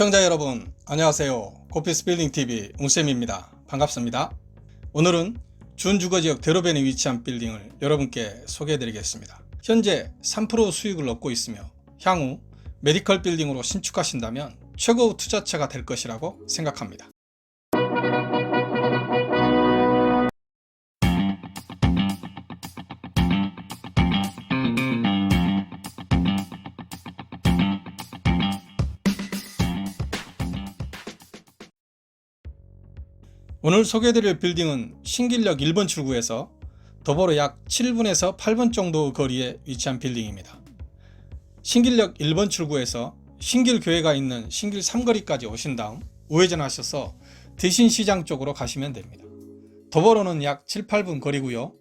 시청자 여러분 안녕하세요. 고피스 빌딩 TV 웅쌤입니다. 반갑습니다. 오늘은 준주거지역 대로변에 위치한 빌딩을 여러분께 소개해 드리겠습니다. 현재 3% 수익을 얻고 있으며 향후 메디컬 빌딩으로 신축하신다면 최고 투자처가 될 것이라고 생각합니다 오늘 소개해드릴 빌딩은 신길역 1번 출구에서 도보로 약 7분에서 8분 정도 거리에 위치한 빌딩입니다. 신길역 1번 출구에서 신길교회가 있는 신길 3거리까지 오신 다음 우회전하셔서 대신시장 쪽으로 가시면 됩니다. 도보로는 약 7, 8분 거리고요.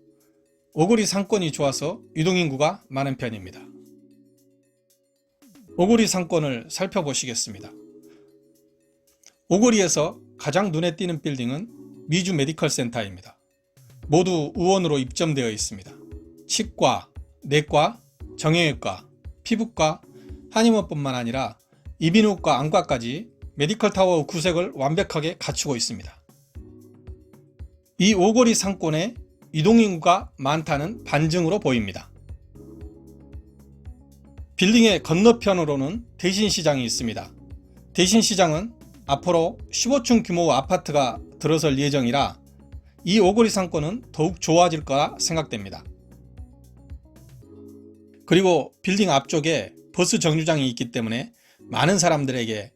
오거리 상권이 좋아서 유동인구가 많은 편입니다. 오거리 상권을 살펴보시겠습니다. 오거리에서 가장 눈에 띄는 빌딩은 미주 메디컬 센터입니다. 모두 우원으로 입점되어 있습니다. 치과, 내과, 정형외과, 피부과, 한의원뿐만 아니라 이비인후과, 안과까지 메디컬 타워 구색을 완벽하게 갖추고 있습니다. 이 오거리 상권에 이동인구가 많다는 반증으로 보입니다. 빌딩의 건너편으로는 대신시장이 있습니다. 대신시장은 앞으로 15층 규모 아파트가 들어설 예정이라 이 오거리 상권은 더욱 좋아질 거라 생각됩니다. 그리고 빌딩 앞쪽에 버스 정류장이 있기 때문에 많은 사람들에게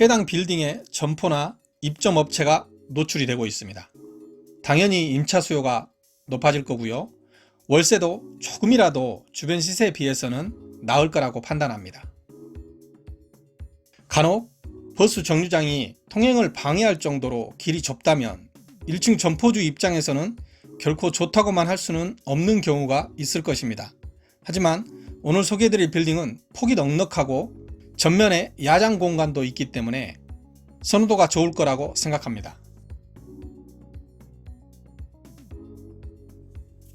해당 빌딩의 점포나 입점 업체가 노출이 되고 있습니다. 당연히 임차 수요가 높아질 거고요. 월세도 조금이라도 주변 시세에 비해서는 나을 거라고 판단합니다. 간혹 버스 정류장이 통행을 방해할 정도로 길이 좁다면 1층 점포주 입장에서는 결코 좋다고만 할 수는 없는 경우가 있을 것입니다. 하지만 오늘 소개해드릴 빌딩은 폭이 넉넉하고 전면에 야장 공간도 있기 때문에 선호도가 좋을 거라고 생각합니다.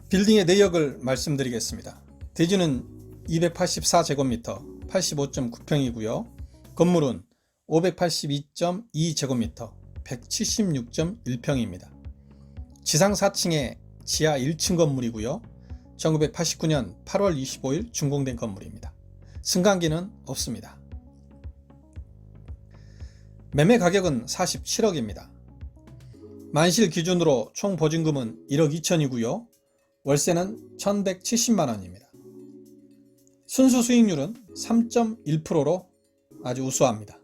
빌딩의 내역을 말씀드리겠습니다. 대지는 284제곱미터 85.9평이고요. 건물은 582.2제곱미터 176.1평입니다. 지상 4층에 지하 1층 건물이고요. 1989년 8월 25일 준공된 건물입니다. 승강기는 없습니다. 매매 가격은 47억입니다. 만실 기준으로 총 보증금은 1억 2천이고요. 월세는 1170만원입니다. 순수 수익률은 3.1%로 아주 우수합니다.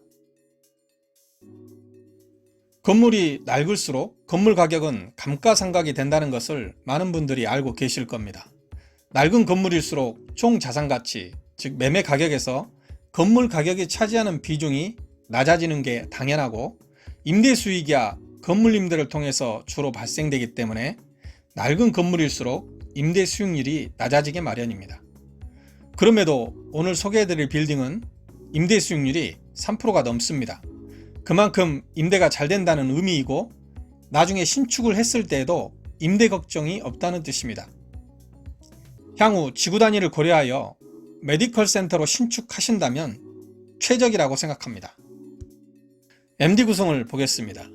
건물이 낡을수록 건물 가격은 감가상각이 된다는 것을 많은 분들이 알고 계실 겁니다. 낡은 건물일수록 총 자산가치, 즉 매매 가격에서 건물 가격이 차지하는 비중이 낮아지는 게 당연하고 임대 수익이야 건물 임대를 통해서 주로 발생되기 때문에 낡은 건물일수록 임대 수익률이 낮아지게 마련입니다. 그럼에도 오늘 소개해드릴 빌딩은 임대 수익률이 3%가 넘습니다. 그만큼 임대가 잘 된다는 의미이고 나중에 신축을 했을 때에도 임대 걱정이 없다는 뜻입니다. 향후 지구 단위를 고려하여 메디컬 센터로 신축하신다면 최적이라고 생각합니다. MD 구성을 보겠습니다.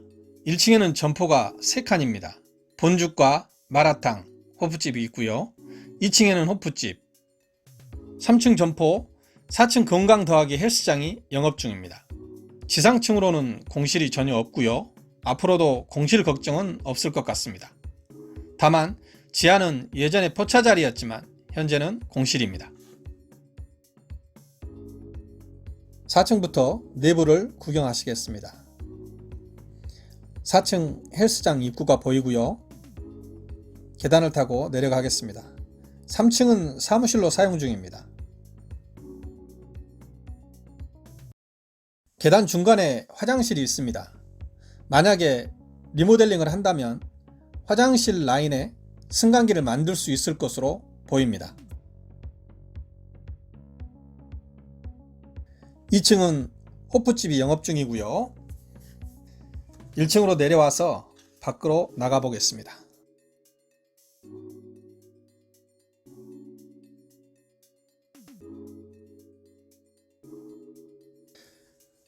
1층에는 점포가 3칸입니다. 본죽과 마라탕, 호프집이 있고요. 2층에는 호프집, 3층 점포, 4층 건강 더하기 헬스장이 영업 중입니다. 지상층으로는 공실이 전혀 없고요. 앞으로도 공실 걱정은 없을 것 같습니다. 다만 지하는 예전에 포차 자리였지만 현재는 공실입니다. 4층부터 내부를 구경하시겠습니다. 4층 헬스장 입구가 보이고요. 계단을 타고 내려가겠습니다. 3층은 사무실로 사용 중입니다. 계단 중간에 화장실이 있습니다. 만약에 리모델링을 한다면 화장실 라인에 승강기를 만들 수 있을 것으로 보입니다. 2층은 호프집이 영업 중이고요. 1층으로 내려와서 밖으로 나가 보겠습니다.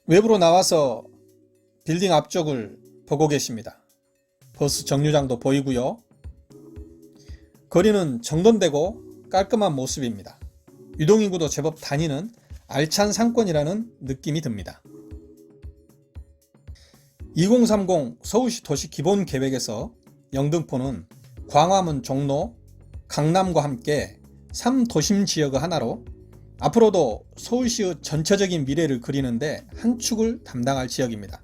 외부로 나와서 빌딩 앞쪽을 보고 계십니다. 버스 정류장도 보이고요. 거리는 정돈되고 깔끔한 모습입니다. 유동인구도 제법 다니는 알찬 상권이라는 느낌이 듭니다. 2030 서울시 도시 기본 계획에서 영등포는 광화문 종로, 강남과 함께 3도심 지역의 하나로 앞으로도 서울시의 전체적인 미래를 그리는데 한 축을 담당할 지역입니다.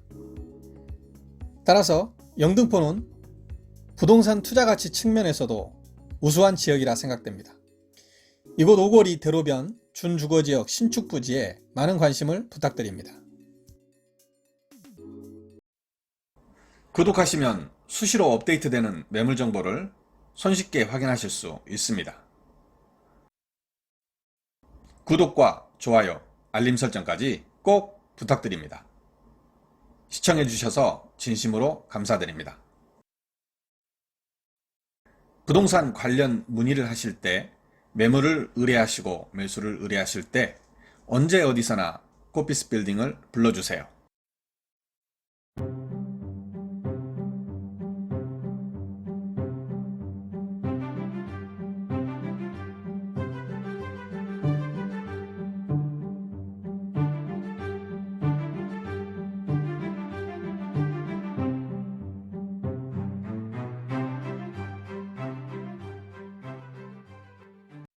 따라서 영등포는 부동산 투자 가치 측면에서도 우수한 지역이라 생각됩니다. 이곳 오거리 대로변 준주거 지역 신축 부지에 많은 관심을 부탁드립니다. 구독하시면 수시로 업데이트되는 매물 정보를 손쉽게 확인하실 수 있습니다. 구독과 좋아요, 알림 설정까지 꼭 부탁드립니다. 시청해주셔서 진심으로 감사드립니다. 부동산 관련 문의를 하실 때 매물을 의뢰하시고 매수를 의뢰하실 때 언제 어디서나 코피스 빌딩을 불러주세요.